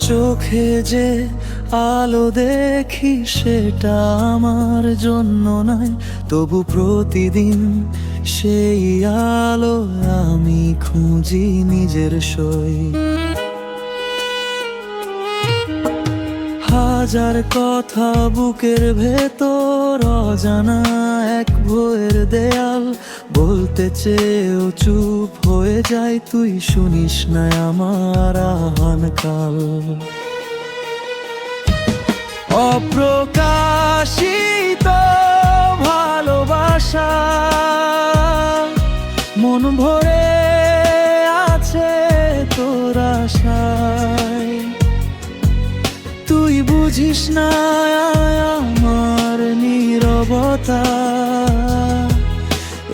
চোখে যে আলো দেখি সেটা আমার জন্য নয়। তবু প্রতিদিন সেই আলো আমি খুঁজি নিজের সই। হাজার কথা বুকের ভেতর অজানা এক ভয়ের দেয়াল। বলতে চেয়েও চুপ হয়ে যায় তুই শুনিস না আমার আহান কাল। অপ্রকাশিত না আমার নীরবতা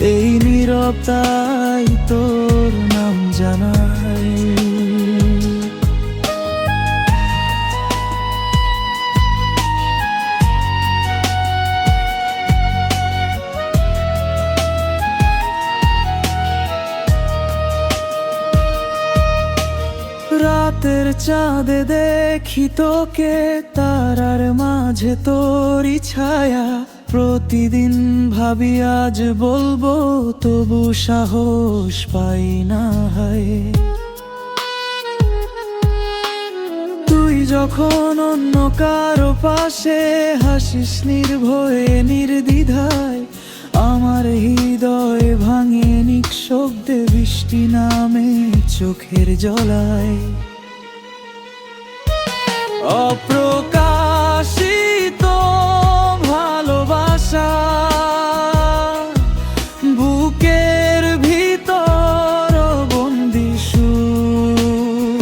এই নীরবতাই তোর নাম জানাই রাতের চাঁদে দেখি তোকে, তারার মাঝে তোরই ছায়া। প্রতিদিন ভাবি, আজ বলব, তবু সাহস পাই না হায়। তুই যখন অন্য কারও পাশে হাসিস নির্ভয়ে, নির্দ্বিধায়, আমার হৃদয় ভাঙে নিঃশব্দে, বৃষ্টি নামে চোখের জলায়। অপ্রকাশিত ভালোবাসা বুকের ভিতর বন্দি সুর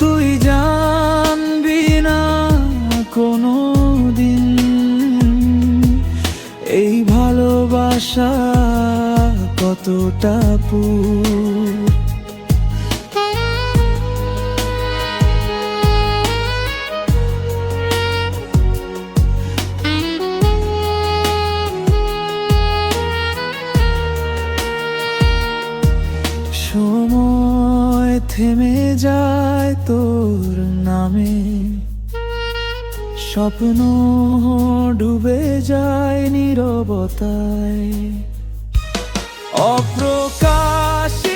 তুই জানবি না কোনো দিন এই ভালোবাসা কতটা পুর। থেমে যায় তোর নামে। স্বপ্ন ডুবে যায় নিরবতায়। অপ্রকাশ